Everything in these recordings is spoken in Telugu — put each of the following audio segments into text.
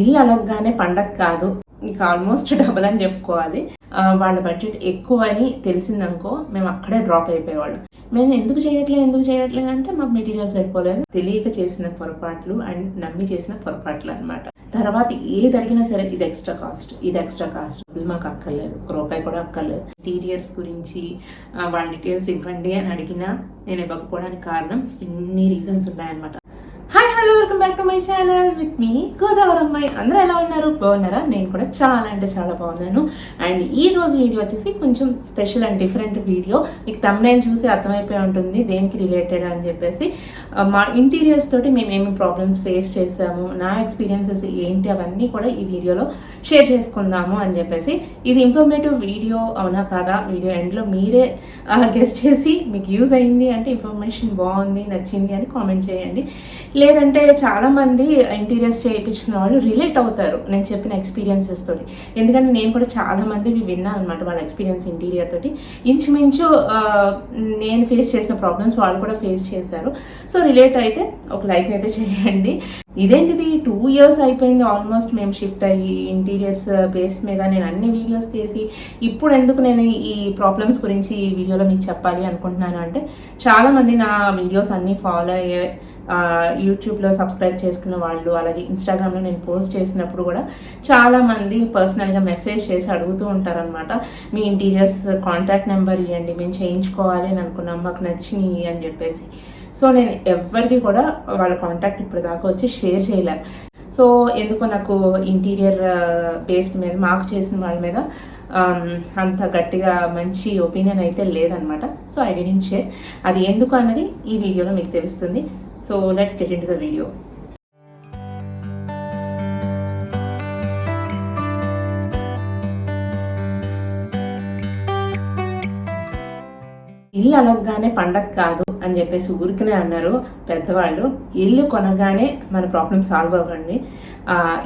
ఇల్లు అనగానే పండగ కాదు. ఇంకా ఆల్మోస్ట్ డబుల్ అని చెప్పుకోవాలి. వాళ్ళ బడ్జెట్ ఎక్కువ అని తెలిసిందనుకో మేము అక్కడే డ్రాప్ అయిపోయేవాళ్ళం. మేము ఎందుకు చేయట్లేదు ఎందుకు చేయట్లేదు అంటే మాకు మెటీరియల్ సరిపోలేదు. తెలియక చేసిన పొరపాట్లు అండ్ నమ్మి చేసిన పొరపాట్లు అన్నమాట. తర్వాత ఏది అడిగినా సరే ఇది ఎక్స్ట్రా కాస్ట్ ఇది ఎక్స్ట్రా కాస్ట్ మాకు అక్కర్లేదు. ఒక రూపాయి కూడా అక్కర్లేదు. ఇంటీరియర్స్ గురించి వాళ్ళ డీటెయిల్స్ ఇవ్వండి అని అడిగినా నేను ఇవ్వకపోవడానికి కారణం ఇన్ని రీజన్స్ ఉన్నాయన్నమాట. Hi hello welcome back to my channel with me Godavari అమ్మాయి అందరూ ఎలా ఉన్నారు? బాగున్నారా? నేను కూడా చాలా అంటే చాలా బాగున్నాను. అండ్ ఈ రోజు వీడియో వచ్చేసి కొంచెం స్పెషల్ అండ్ డిఫరెంట్ వీడియో. మీకు తమ్ముడైన చూసి అర్థమైపోయి ఉంటుంది దేనికి రిలేటెడ్ అని చెప్పేసి. మా ఇంటీరియర్స్ తోటి మేము ఏమి ప్రాబ్లమ్స్ ఫేస్ చేసాము నా ఎక్స్పీరియన్సెస్ ఏంటి అవన్నీ కూడా ఈ వీడియోలో షేర్ చేసుకుందాము అని చెప్పేసి. ఇది ఇన్ఫర్మేటివ్ వీడియో అవునా కాదా? వీడియో ఎండ్లో మీరే గెస్ట్ చేసి మీకు యూజ్ అయింది అంటే ఇన్ఫర్మేషన్ బాగుంది నచ్చింది అని కామెంట్ చేయండి. లేదంటే చాలామంది ఇంటీరియర్స్ చేయించుకున్న వాళ్ళు రిలేట్ అవుతారు నేను చెప్పిన ఎక్స్పీరియన్సెస్ తోటి. ఎందుకంటే నేను కూడా చాలామంది విన్నాను అనమాట వాళ్ళ ఎక్స్పీరియన్స్ ఇంటీరియర్ తోటి. ఇంచుమించు నేను ఫేస్ చేసిన ప్రాబ్లమ్స్ వాళ్ళు కూడా ఫేస్ చేశారు. సో రిలేట్ అయితే ఒక లైక్ అయితే చేయండి. ఇదేంటిది? టూ ఇయర్స్ అయిపోయింది ఆల్మోస్ట్ మేము షిఫ్ట్ అయ్యి ఇంటీరియర్స్ బేస్ uh, మీద నేను అన్ని వీడియోస్ చేసి ఇప్పుడు ఎందుకు నేను ఈ ప్రాబ్లమ్స్ గురించి ఈ వీడియోలో మీకు చెప్పాలి అనుకుంటున్నాను అంటే చాలామంది నా వీడియోస్ అన్నీ ఫాలో అయ్యే యూట్యూబ్లో సబ్స్క్రైబ్ చేసుకున్న వాళ్ళు అలాగే ఇన్స్టాగ్రామ్లో నేను పోస్ట్ చేసినప్పుడు కూడా చాలామంది పర్సనల్గా మెసేజ్ చేసి అడుగుతూ ఉంటారనమాట మీ ఇంటీరియర్స్ కాంటాక్ట్ నెంబర్ ఇవ్వండి మేము చేయించుకోవాలి అని అనుకున్నాం మాకు నచ్చినాయి అని చెప్పేసి. సో నేను ఎవరికి కూడా వాళ్ళ కాంటాక్ట్ ఇప్పుడు దాకా వచ్చి షేర్ చేయలేను సో ఎందుకో నాకు ఇంటీరియర్ బేస్డ్ uh, మీద మార్క్ చేసిన వాళ్ళ మీద um, అంత గట్టిగా మంచి ఒపీనియన్ అయితే లేదనమాట సో ఐ డెంట్ షేర్ అది ఎందుకు అన్నది ఈ వీడియోలో మీకు తెలుస్తుంది. So let's get into the video ఇల్లు అనగానే పండగ కాదు అని చెప్పేసి ఊరికనే అన్నారు పెద్దవాళ్ళు. ఇల్లు కొనగానే మన ప్రాబ్లం సాల్వ్ అవ్వండి.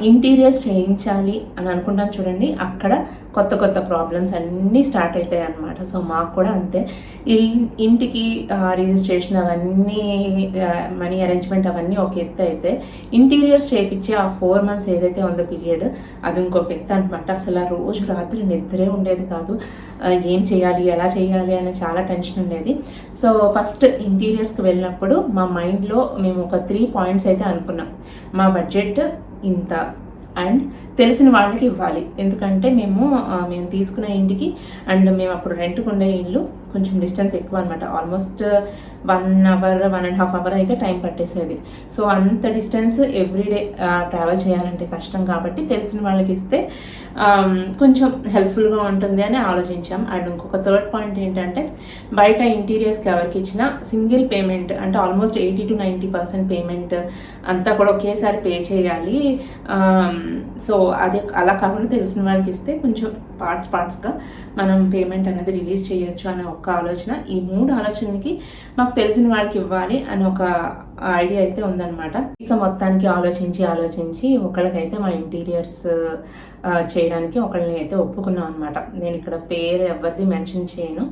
ఇంటీరియర్స్ చేయించాలి అని అనుకుంటాం చూడండి. అక్కడ కొత్త కొత్త ప్రాబ్లమ్స్ అన్నీ స్టార్ట్ అవుతాయి అన్నమాట. సో మాకు కూడా అంతే. ఇల్- ఇంటికి రిజిస్ట్రేషన్ అవన్నీ మనీ అరేంజ్మెంట్ అవన్నీ ఒక ఎత్తు అయితే ఇంటీరియర్స్ చేయించే ఆ ఫోర్ మంత్స్ ఏదైతే ఉందో పీరియడ్ అది ఇంకొక ఎత్తు అనమాట అసలు ఆ రోజు రాత్రి నిద్రే ఉండేది కాదు. ఏం చేయాలి ఎలా చేయాలి అనే చాలా టెన్షన్ ఉండేది. సో ఫస్ట్ ఇంటీరియర్స్కి వెళ్ళినప్పుడు మా మైండ్లో మేము ఒక త్రీ పాయింట్స్ అయితే అనుకున్నాం. మా బడ్జెట్ ఇంత. అండ్ తెలిసిన వాళ్ళకి ఇవ్వాలి. ఎందుకంటే మేము మేము తీసుకున్న ఇంటికి అండ్ మేము అప్పుడు రెంట్కు ఉండే ఇల్లు కొంచెం డిస్టెన్స్ ఎక్కువ అనమాట almost one hour one and half hour అయితే టైం పట్టేసేది. సో అంత డిస్టెన్స్ ఎవ్రీడే ట్రావెల్ చేయాలంటే కష్టం కాబట్టి తెలిసిన వాళ్ళకి ఇస్తే Um, కొంచెం హెల్ప్ఫుల్గా ఉంటుంది అని ఆలోచించాం. అండ్ ఇంకొక థర్డ్ పాయింట్ ఏంటంటే బయట ఇంటీరియర్స్కి ఎవరికి ఇచ్చినా సింగిల్ పేమెంట్ అంటే almost eighty to ninety percent payment అంతా కూడా ఒకేసారి పే చేయాలి. Um, సో అది అలా కాకుండా తెలిసిన వాళ్ళకి ఇస్తే కొంచెం పార్ట్స్ పార్ట్స్గా మనం పేమెంట్ అనేది రిలీజ్ చేయొచ్చు అనే ఒక ఆలోచన. ఈ మూడు ఆలోచనకి మాకు తెలిసిన వాళ్ళకి ఇవ్వాలి అని ఒక ఐడియా అయితే ఉందన్నమాట. ఇక మొత్తానికి ఆలోచించి ఆలోచించి ఒకళ్ళకైతే మా ఇంటీరియర్స్ చేయడానికి ఒకళ్ళని అయితే ఒప్పుకున్నాం అనమాట నేను ఇక్కడ పేరు ఎవరిది మెన్షన్ చేయను.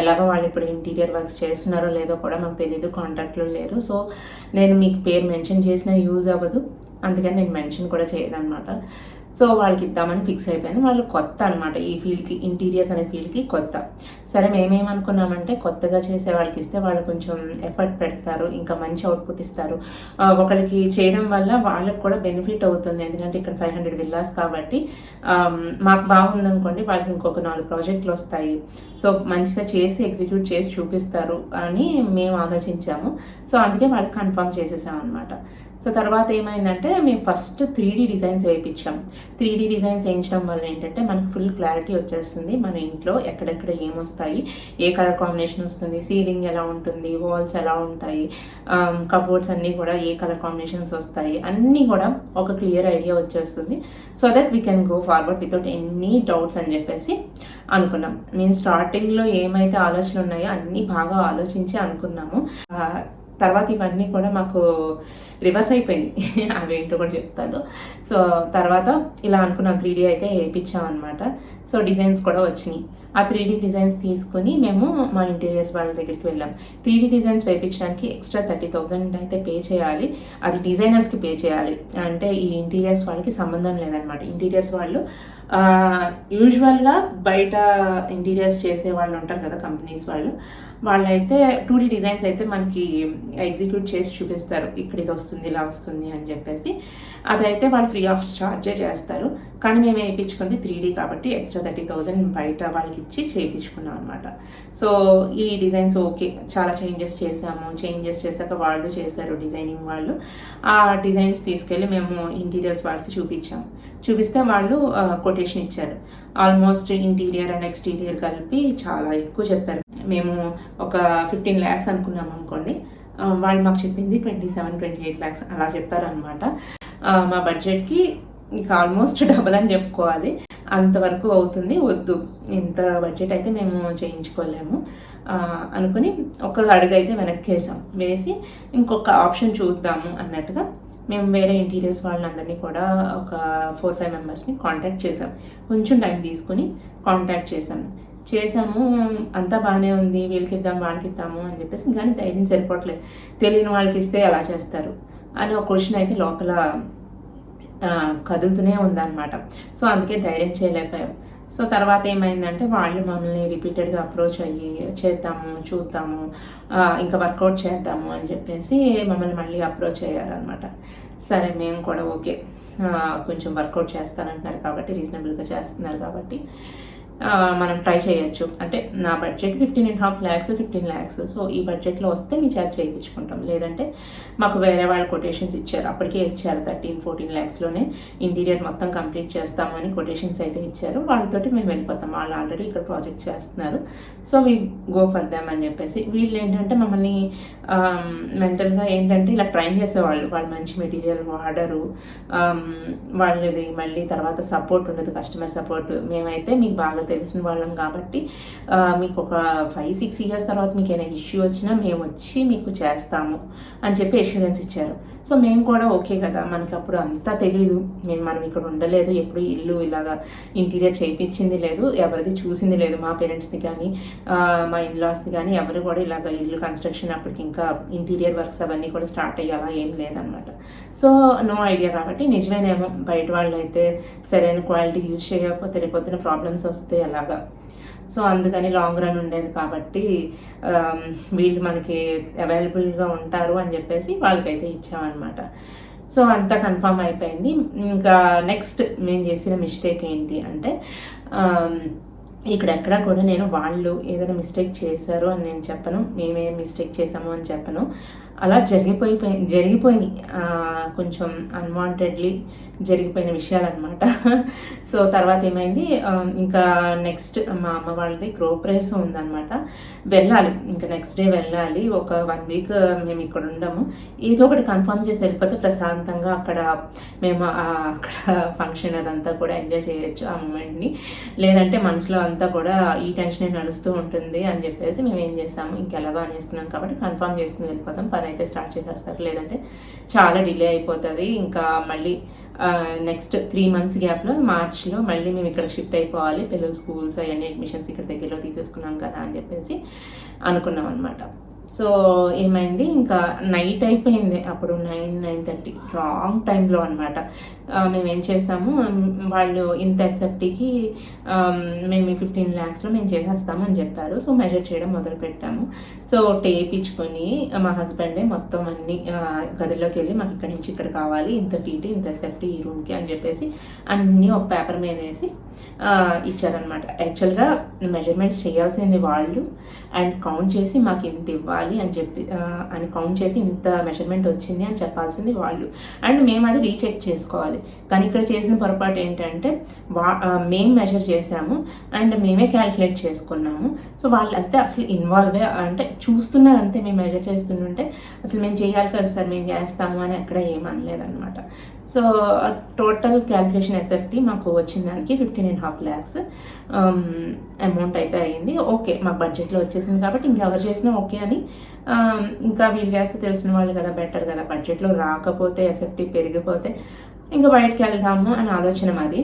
ఎలాగో వాళ్ళు ఇప్పుడు ఇంటీరియర్ వర్క్స్ చేస్తున్నారో లేదో కూడా మాకు తెలియదు కాంటాక్ట్లో లేరు. సో నేను మీకు పేరు మెన్షన్ చేసినా యూజ్ అవ్వదు. అందుకని నేను మెన్షన్ కూడా చేయను అనమాట సో వాళ్ళకి ఇద్దామని ఫిక్స్ అయిపోయాను వాళ్ళు కొత్త అనమాట ఈ ఫీల్డ్కి ఇంటీరియర్స్ అనే ఫీల్డ్కి కొత్త. సరే మేమేమనుకున్నామంటే కొత్తగా చేసే వాళ్ళకి ఇస్తే వాళ్ళు కొంచెం ఎఫర్ట్ పెడతారు ఇంకా మంచి అవుట్పుట్ ఇస్తారు. ఒకరికి చేయడం వల్ల వాళ్ళకి కూడా బెనిఫిట్ అవుతుంది. ఎందుకంటే ఇక్కడ ఫైవ్ హండ్రెడ్ విల్లాస్ కాబట్టి మాకు బాగుందనుకోండి వాళ్ళకి ఇంకొక నాలుగు ప్రాజెక్టులు వస్తాయి. సో మంచిగా చేసి ఎగ్జిక్యూట్ చేసి చూపిస్తారు అని మేము ఆలోచించాము. సో అందుకే వాళ్ళకి కన్ఫర్మ్ చేసేసాం అనమాట సో తర్వాత ఏమైందంటే మేము ఫస్ట్ త్రీ డీ డిజైన్స్ వేయించాం. త్రీ డీ డిజైన్స్ వేయించడం వల్ల ఏంటంటే మనకు ఫుల్ క్లారిటీ వచ్చేస్తుంది. మన ఇంట్లో ఎక్కడెక్కడ ఏమొస్తాయి ఏ కలర్ కాంబినేషన్ వస్తుంది సీలింగ్ ఎలా ఉంటుంది వాల్స్ ఎలా ఉంటాయి కబోర్డ్స్ అన్నీ కూడా ఏ కలర్ కాంబినేషన్స్ వస్తాయి అన్నీ కూడా ఒక క్లియర్ ఐడియా వచ్చేస్తుంది. So that we can go forward without any doubts అని చెప్పేసి అనుకున్నాం. మేము స్టార్టింగ్లో ఏమైతే ఆలోచనలు ఉన్నాయో అన్నీ బాగా ఆలోచించి అనుకున్నాము. తర్వాత ఇవన్నీ కూడా మాకు రివర్స్ అయిపోయింది అవేంటో కూడా చెప్తాను. సో తర్వాత ఇలా అనుకున్న. త్రీ డీ అయితే వేయించాం అనమాట సో డిజైన్స్ కూడా వచ్చినాయి. ఆ త్రీ డీ డిజైన్స్ తీసుకొని మేము మా ఇంటీరియర్స్ వాళ్ళ దగ్గరికి వెళ్ళాం. త్రీ డీ డిజైన్స్ వేయించడానికి ఎక్స్ట్రా థర్టీ థౌజండ్ అయితే పే చేయాలి. అది డిజైనర్స్కి పే చేయాలి. అంటే ఈ ఇంటీరియర్స్ వాళ్ళకి సంబంధం లేదనమాట ఇంటీరియర్స్ వాళ్ళు యూజువల్గా బయట ఇంటీరియర్స్ చేసే వాళ్ళు ఉంటారు కదా కంపెనీస్ వాళ్ళు. వాళ్ళైతే టూ డీ డిజైన్స్ అయితే మనకి ఎగ్జిక్యూట్ చేసి చూపిస్తారు. ఇక్కడ ఇది వస్తుంది ఇలా వస్తుంది అని చెప్పేసి. అదైతే వాళ్ళు ఫ్రీ ఆఫ్ చార్జే చేస్తారు. కానీ మేము వేయించుకుంది త్రీ డీ కాబట్టి ఎక్స్ట్రా థర్టీ థౌజండ్ బయట వాళ్ళకి ఇచ్చి చేయించుకున్నాం అనమాట సో ఈ డిజైన్స్ ఓకే. చాలా చేంజెస్ చేసాము. చేంజెస్ చేశాక వాళ్ళు చేశారు డిజైనింగ్ వాళ్ళు. ఆ డిజైన్స్ తీసుకెళ్ళి మేము ఇంటీరియర్స్ వాళ్ళకి చూపించాము చూపిస్తే వాళ్ళు కొటేషన్ ఇచ్చారు. ఆల్మోస్ట్ ఇంటీరియర్ అండ్ ఎక్స్టీరియర్ కలిపి చాలా ఎక్కువ చెప్పారు. మేము ఒక ఫిఫ్టీన్ ల్యాక్స్ అనుకున్నాం అనుకోండి. వాళ్ళు మాకు చెప్పింది twenty seven twenty eight lakhs అలా చెప్పారనమాట మా బడ్జెట్కి ఇంకా ఆల్మోస్ట్ డబల్ అని చెప్పుకోవాలి. అంతవరకు అవుతుంది వద్దు. ఇంత బడ్జెట్ అయితే మేము చేయించుకోలేము. అనుకుని ఒక అడుగు అయితే వెనక్కి వేసాం. వేసి ఇంకొక ఆప్షన్ చూద్దాము అన్నట్టుగా మేము వేరే ఇంటీరియర్స్ వాళ్ళందరినీ కూడా ఒక ఫోర్ ఫైవ్ మెంబర్స్ని కాంటాక్ట్ చేసాం. కొంచెం టైం తీసుకుని కాంటాక్ట్ చేసాం. చేసాము అంతా బాగానే ఉంది వీళ్ళకి ఇద్దాం వాళ్ళకి ఇద్దాము అని చెప్పేసి కానీ ధైర్యం సరిపోవట్లేదు. తెలియని వాళ్ళకి ఇస్తే అలా చేస్తారు? అని ఒక క్వశ్చన్ అయితే లోపల కదులుతూనే ఉందన్నమాట. సో అందుకే ధైర్యం చేయలేకపోయాం. సో తర్వాత ఏమైందంటే వాళ్ళు మమ్మల్ని రిపీటెడ్గా అప్రోచ్ అయ్యి చేద్దాము చూద్దాము ఇంకా వర్కౌట్ చేద్దాము అని చెప్పేసి మమ్మల్ని మళ్ళీ అప్రోచ్ అయ్యారనమాట సరే మేము కూడా ఓకే. కొంచెం వర్కౌట్ చేస్తానంటున్నారు కాబట్టి రీజనబుల్గా చేస్తున్నారు కాబట్టి. మనం ట్రై చేయొచ్చు. అంటే నా budget fifteen and half lakhs fifteen lakhs so ఈ బడ్జెట్లో వస్తే మీ ఛార్జ్ చేయించుకుంటాం. లేదంటే మాకు వేరే వాళ్ళు కొటేషన్స్ ఇచ్చారు. అప్పటికే ఇచ్చారు థర్టీన్ ఫోర్టీన్ ల్యాక్స్లోనే ఇంటీరియర్ మొత్తం కంప్లీట్ చేస్తామని కొటేషన్స్ అయితే ఇచ్చారు. వాళ్ళతోటి మేము వెళ్ళిపోతాం. వాళ్ళు ఆల్రెడీ ఇక్కడ ప్రాజెక్ట్ చేస్తున్నారు. So we go for them అని చెప్పేసి. వీళ్ళు ఏంటంటే మమ్మల్ని మెంటల్గా ఏంటంటే ఇలా ట్రైన్ చేసేవాళ్ళు. వాళ్ళు మంచి మెటీరియల్ వాడరు. వాళ్ళది మళ్ళీ తర్వాత సపోర్ట్ ఉండదు. కస్టమర్ సపోర్ట్ మేమైతే మీకు బాగా తెలిసిన వాళ్ళం కాబట్టి మీకు ఒక ఫైవ్ సిక్స్ ఇయర్స్ తర్వాత మీకు ఏమైనా ఇష్యూ వచ్చినా మేము వచ్చి మీకు చేస్తాము అని చెప్పి ఎష్యూరెన్స్ ఇచ్చారు. సో మేము కూడా ఓకే కదా మనకి అప్పుడు అంతా తెలియదు మేము మనం ఇక్కడ ఉండలేదు ఎప్పుడు ఇల్లు ఇలాగా ఇంటీరియర్ చేయించింది లేదు ఎవరిది చూసింది లేదు మా పేరెంట్స్ది కానీ మా ఇన్లాస్ది కానీ ఎవరు కూడా ఇలాగ ఇల్లు కన్స్ట్రక్షన్ అప్పటికి ఇంకా ఇంటీరియర్ వర్క్స్ అవన్నీ కూడా స్టార్ట్ అయ్యాలా ఏం లేదనమాట సో నో ఐడియా కాబట్టి నిజమేనేమో బయట వాళ్ళు అయితే సరైన క్వాలిటీ యూజ్ చేయకపోతే రేపొద్దున ప్రాబ్లమ్స్ వస్తే అలాగా. సో అందుకని లాంగ్ రన్ ఉండేది కాబట్టి వీళ్ళు మనకి అవైలబుల్గా ఉంటారు అని చెప్పేసి వాళ్ళకైతే ఇచ్చామన్నమాట. సో అంతా కన్ఫామ్ అయిపోయింది. ఇంకా నెక్స్ట్ మేము చేసిన మిస్టేక్ ఏంటి అంటే ఇక్కడెక్కడ కూడా నేను వాళ్ళు ఏదైనా మిస్టేక్ చేశారు అని నేను చెప్పను. మేమే మిస్టేక్ చేసాము అని చెప్పను. అలా జరిగిపోయిపోయి జరిగిపోయినాయి. కొంచెం అన్వాంటెడ్లీ జరిగిపోయిన విషయాలు అనమాట సో తర్వాత ఏమైంది? ఇంకా నెక్స్ట్ మా అమ్మ వాళ్ళది గ్రోప్రైస్ ఉందన్నమాట. వెళ్ళాలి. ఇంకా నెక్స్ట్ డే వెళ్ళాలి. ఒక వన్ వీక్ మేము ఇక్కడ ఉండము. ఏదో ఒకటి కన్ఫర్మ్ చేసి వెళ్ళిపోతే ప్రశాంతంగా అక్కడ మేము అక్కడ ఫంక్షన్ అదంతా కూడా ఎంజాయ్ చేయొచ్చు ఆ మూమెంట్ని లేదంటే మనసులో అంతా కూడా ఈ టెన్షన్ నడుస్తూ ఉంటుంది అని చెప్పేసి మేము ఏం చేసాము? ఇంకెలాగో అనేసుకున్నాం కాబట్టి కన్ఫర్మ్ చేసుకుని వెళ్ళిపోతాం. పని అయితే స్టార్ట్ చేసేస్తారు. లేదంటే చాలా డిలే అయిపోతుంది. ఇంకా మళ్ళీ నెక్స్ట్ త్రీ మంత్స్ గ్యాప్లో మార్చ్లో మళ్ళీ మేము ఇక్కడ షిఫ్ట్ అయిపోవాలి. పిల్లలు స్కూల్స్ అవన్నీ అడ్మిషన్స్ ఇక్కడ దగ్గరలో తీసేసుకున్నాం కదా అని చెప్పేసి అనుకున్నాం అనమాట సో ఏమైంది? ఇంకా నైట్ అయిపోయింది. అప్పుడు నైన్ నైన్ థర్టీ. రాంగ్ టైంలో అనమాట మేము ఏం చేసాము? వాళ్ళు ఇంత ఎస్ఎఫ్టీకి మేము ఫిఫ్టీన్ ల్యాక్స్లో మేము చేసేస్తాము అని చెప్పారు. సో మెజర్ చేయడం మొదలు పెట్టాము. సో టేప్ ఇచ్చుకొని మా హస్బెండే మొత్తం అన్ని గదిలోకి వెళ్ళి మాకు ఇక్కడి నుంచి ఇక్కడ కావాలి. ఇంత టీటీ ఇంత ఎస్ఎఫ్టీ ఈ రూమ్కి అని చెప్పేసి అన్నీ ఒక పేపర్ మీద వేసి ఇచ్చారనమాట యాక్చువల్గా మెజర్మెంట్స్ చేయాల్సింది వాళ్ళు. అండ్ కౌంట్ చేసి మాకు ఇంత ఇవ్వాలి. అని చెప్పి అని కౌంట్ చేసి ఇంత మెషర్మెంట్ వచ్చింది అని చెప్పాల్సింది వాళ్ళు. అండ్ మేము అది రీచెక్ చేసుకోవాలి. కానీ ఇక్కడ చేసిన పొరపాటు ఏంటంటే వా మేము మెజర్ చేసాము అండ్ మేమే క్యాలిక్యులేట్ చేసుకున్నాము. సో వాళ్ళంతే అసలు ఇన్వాల్వ్ అంటే చూస్తున్నది అంతే మేము మెజర్ చేస్తుంటే. అసలు మేము చేయాలి కదా సార్ మేము చేస్తాము అని అక్కడ ఏమనలేదన్నమాట సో టోటల్ క్యాల్కులేషన్ ఎస్ఎఫ్టీ మాకు వచ్చిన దానికి fifteen and half lakhs amount అయితే అయింది ఓకే మా బడ్జెట్లో వచ్చేసింది కాబట్టి ఇంకెవరు చేసినా ఓకే అని um, ఇంకా వీళ్ళు చేస్తే తెలిసిన వాళ్ళు కదా బెటర్ కదా. బడ్జెట్లో రాకపోతే ఎస్ఎఫ్టీ పెరిగిపోతే ఇంకా బయటకు వెళ్దాము అని ఆలోచన మాది.